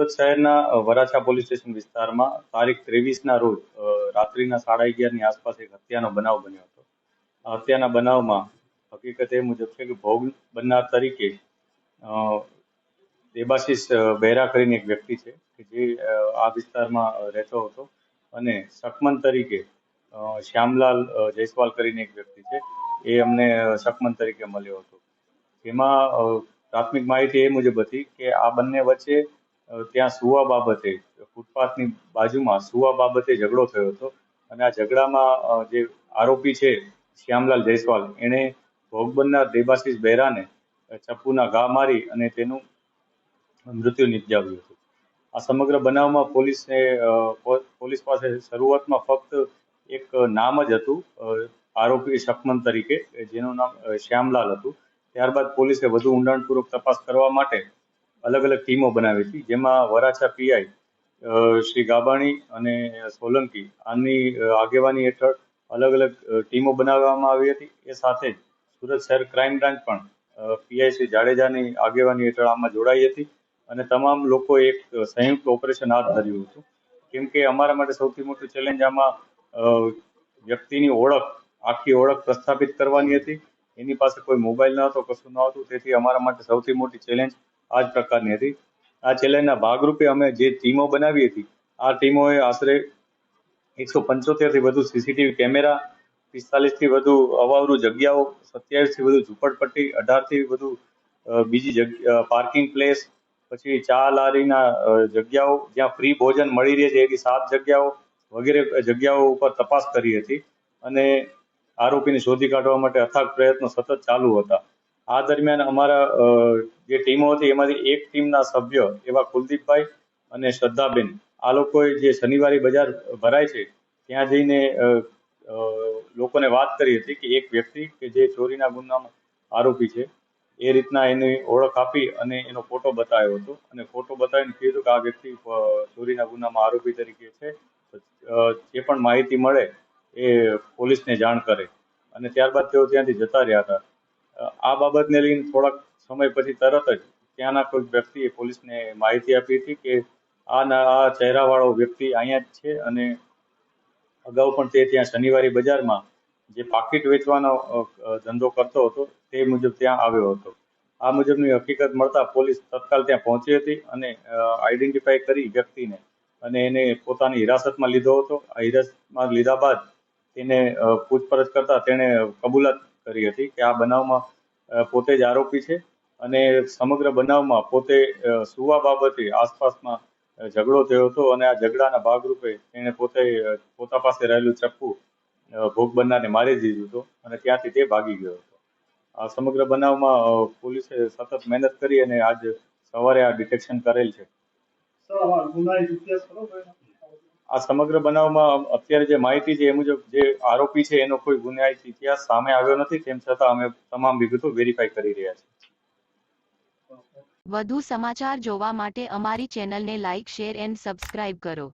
સુરત શહેરના Varachha police station વિસ્તારમાં તારીખ ત્રેવીસના રોજ રાત્રિના સાડા અગિયારની આસપાસ એક હત્યાનો બનાવ બન્યો હતો. હત્યાના બનાવમાં હકીકત એ મુજબ છે કે ભોગ બનનાર તરીકે દેબાશીષ બહેરા કરીને એક વ્યક્તિ છે કે જે આ વિસ્તારમાં રહેતો હતો અને શકમન તરીકે શ્યામલાલ જયસ્વાલ કરીને એક વ્યક્તિ છે. એ અમને સકમન તરીકે મળ્યો હતો. જેમાં પ્રાથમિક માહિતી એ મુજબ હતી કે આ બંને વચ્ચે ત્યાં સુવા બાબતે, ફૂટપાથની બાજુમાં સુવા બાબતે ઝઘડો થયો હતો. અને આ ઝઘડામાં જે આરોપી છે, શ્યામલાલ જયસ્વાલ, એણે ભોગ બનનાર દેબાશીષ બહેરાને ચપ્પુના ઘા મારી અને તેનું મૃત્યુ નિપજાવ્યું હતું. આ સમગ્ર બનાવમાં પોલીસને પોલીસ પાસે શરૂઆતમાં ફક્ત એક નામ જ હતું આરોપી શકમન તરીકે, જેનું નામ શ્યામલાલ હતું. ત્યારબાદ પોલીસે વધુ ઊંડાણપૂર્વક તપાસ કરવા માટે અલગ અલગ ટીમો બનાવી હતી જેમાં વરાછા પીઆઈ શ્રી ગાબાણી અને સોલંકી આની આગેવાની હેઠળ અલગ અલગ ટીમો બનાવવામાં આવી હતી. એ સાથે જ સુરત શહેર ક્રાઇમ બ્રાન્ચ પણ પીઆઈ શ્રી જાડેજાની આગેવાની હેઠળ આમાં જોડાઈ હતી અને તમામ લોકો એક સંયુક્ત ઓપરેશન હાથ ધર્યું હતું. કેમ કે અમારા માટે સૌથી મોટું ચેલેન્જ આમાં વ્યક્તિની ઓળખ, આખી ઓળખ પ્રસ્થાપિત કરવાની હતી. એની પાસે કોઈ મોબાઈલ ન હતો, કશું ન હતું. તેથી અમારા માટે સૌથી મોટી ચેલેન્જ આ જ પ્રકારની હતી. આ ચેલેન્જના ભાગરૂપે અમે જે ટીમો બનાવી હતી, આ ટીમોએ આશરે એકસો પંચોતેરથી વધુ સીસીટીવી કેમેરા પિસ્તાલીસથી વધુ અવાવરૂ જગ્યાઓ સત્યાવીસથી વધુ ઝૂંપડપટ્ટી અઢારથી વધુ બીજી જગ્યા પાર્કિંગ પ્લેસ, પછી ચા લારીના જગ્યાઓ, જ્યાં ફ્રી ભોજન મળી રહે છે એવી સાત જગ્યાઓ વગેરે જગ્યાઓ ઉપર તપાસ કરી હતી અને આરોપીને શોધી કાઢવા માટે અથાગ પ્રયત્નો સતત ચાલુ હતા. આ દરમિયાન અમારા જે ટીમો હતી, એમાંથી એક ટીમના સભ્ય એવા કુલદીપભાઈ અને શ્રદ્ધાબેન. આ લોકોએ જે શનિવારી બજાર ભરાય છે, ત્યાં જઈને લોકોને વાત કરી હતી કે એક વ્યક્તિ કે જે ચોરીના ગુનામાં આરોપી છે, એ રીતના એની ઓળખ આપી અને એનો ફોટો બતાવ્યો હતો. અને ફોટો બતાવીને કીધું કે આ વ્યક્તિ ચોરીના ગુનામાં આરોપી તરીકે છે જે પણ માહિતી મળે એ પોલીસને જાણ કરે. અને ત્યારબાદ તેઓ ત્યાંથી જતા રહ્યા હતા. આ બાબતને લઈને થોડાક સમય પછી તરત જ ત્યાંના કોઈ વ્યક્તિએ પોલીસને માહિતી આપી હતી કે આ આ ચહેરાવાળો વ્યક્તિ અહીંયા જ છે અને અગાઉ પણ તે ત્યાં શનિવારી બજારમાં જે પાકીટ વેચવાનો ધંધો કરતો હતો તે મુજબ ત્યાં આવ્યો હતો. આ મુજબની હકીકત મળતા પોલીસ તત્કાલ ત્યાં પહોંચી હતી અને આઈડેન્ટિફાઈ કરી વ્યક્તિને અને એને પોતાની હિરાસતમાં લીધો હતો. આ હિરાસતમાં લીધા બાદ તેને પૂછપરછ કરતા તેણે કબૂલાત કરી હતી કે આ બનાવમાં પોતે જ આરોપી છે અને સમગ્ર બનાવમાં પોતે સુવા બાબતે આસપાસમાં ઝઘડો થયો હતો અને આ ઝઘડાના ભાગરૂપે તેણે પોતે પોતા પાસે રહેલું ચપ્પુ ભોગ બનનારને મારી દીધું હતું અને ત્યાંથી તે ભાગી ગયો હતો. આ સમગ્ર બનાવમાં પોલીસે સતત મહેનત કરી અને આજ સવારે આ ડિટેક્શન કરેલ છે. આ સમગ્ર બનાવમાં અત્યારે જે માહિતી છે એ મુજબ જે આરોપી છે એનો કોઈ ગુનાહિત ઇતિહાસ સામે આવ્યો નથી, તેમ છતાં અમે તમામ વિગતો વેરીફાઈ કરી રહ્યા છીએ. વધુ સમાચાર જોવા માટે અમારી ચેનલને લાઇક શેર એન્ડ સબસ્ક્રાઇબ કરો.